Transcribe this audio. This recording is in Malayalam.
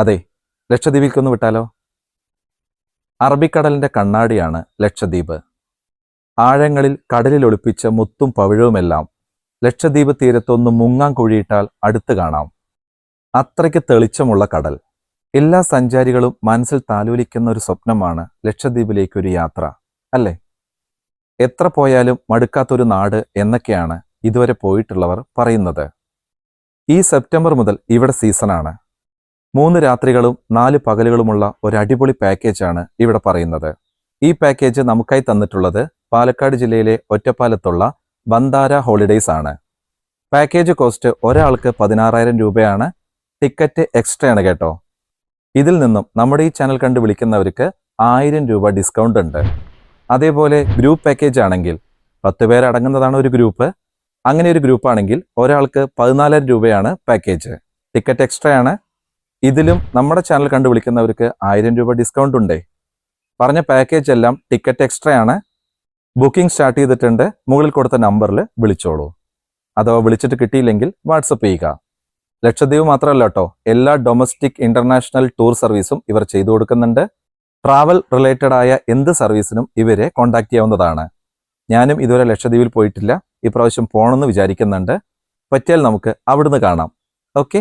അതെ ലക്ഷദ്വീപിലേക്കൊന്ന് വിട്ടാലോ? അറബിക്കടലിന്റെ കണ്ണാടിയാണ് ലക്ഷദ്വീപ്. ആഴങ്ങളിൽ കടലിൽ ഒളിപ്പിച്ച മുത്തും പവിഴവുമെല്ലാം ലക്ഷദ്വീപ് തീരത്തൊന്ന് മുങ്ങാൻ കുഴിയിട്ടാൽ അടുത്ത് കാണാം. അത്രയ്ക്ക് തെളിച്ചമുള്ള കടൽ. എല്ലാ സഞ്ചാരികളും മനസ്സിൽ താലോലിക്കുന്ന ഒരു സ്വപ്നമാണ് ലക്ഷദ്വീപിലേക്കൊരു യാത്ര അല്ലേ? എത്ര പോയാലും മടുക്കാത്തൊരു നാട് എന്നൊക്കെയാണ് ഇതുവരെ പോയിട്ടുള്ളവർ പറയുന്നത്. ഈ സെപ്റ്റംബർ മുതൽ ഇവിടെ സീസണാണ്. മൂന്ന് രാത്രികളും നാല് പകലുകളുമുള്ള ഒരു അടിപൊളി പാക്കേജാണ് ഇവിടെ പറയുന്നത്. ഈ പാക്കേജ് നമുക്കായി തന്നിട്ടുള്ളത് പാലക്കാട് ജില്ലയിലെ ഒറ്റപ്പാലത്തുള്ള ബന്ദാര ഹോളിഡേയ്സ് ആണ്. പാക്കേജ് കോസ്റ്റ് ഒരാൾക്ക് പതിനാറായിരം രൂപയാണ്. ടിക്കറ്റ് എക്സ്ട്രാ ആണ് കേട്ടോ. ഇതിൽ നിന്നും നമ്മുടെ ഈ ചാനൽ കണ്ട് വിളിക്കുന്നവർക്ക് ആയിരം രൂപ ഡിസ്കൗണ്ട് ഉണ്ട്. അതേപോലെ ഗ്രൂപ്പ് പാക്കേജ് ആണെങ്കിൽ പത്ത് പേരടങ്ങുന്നതാണ് ഒരു ഗ്രൂപ്പ്. അങ്ങനെ ഒരു ഗ്രൂപ്പ് ആണെങ്കിൽ ഒരാൾക്ക് പതിനാലായിരം രൂപയാണ് പാക്കേജ്. ടിക്കറ്റ് എക്സ്ട്രാ ആണ്. ഇതിലും നമ്മുടെ ചാനൽ കണ്ടു വിളിക്കുന്നവർക്ക് ആയിരം രൂപ ഡിസ്കൗണ്ട് ഉണ്ടേ. പറഞ്ഞ പാക്കേജ് എല്ലാം ടിക്കറ്റ് എക്സ്ട്രാ ആണ്. ബുക്കിംഗ് സ്റ്റാർട്ട് ചെയ്തിട്ടുണ്ട്. മുകളിൽ കൊടുത്ത നമ്പറിൽ വിളിച്ചോളൂ. അഥവാ വിളിച്ചിട്ട് കിട്ടിയില്ലെങ്കിൽ വാട്സപ്പ് ചെയ്യുക. ലക്ഷദ്വീപ് മാത്രമല്ല കേട്ടോ എല്ലാ ഡൊമസ്റ്റിക് ഇന്റർനാഷണൽ ടൂർ സർവീസും ഇവർ ചെയ്തു കൊടുക്കുന്നുണ്ട്. ട്രാവൽ റിലേറ്റഡ് ആയ എന്ത് സർവീസിനും ഇവരെ കോൺടാക്ട് ചെയ്യാവുന്നതാണ്. ഞാനും ഇതുവരെ ലക്ഷദ്വീപിൽ പോയിട്ടില്ല. ഇപ്രാവശ്യം പോകണമെന്ന് വിചാരിക്കുന്നുണ്ട്. പറ്റിയാൽ നമുക്ക് അവിടുന്ന് കാണാം. ഓക്കെ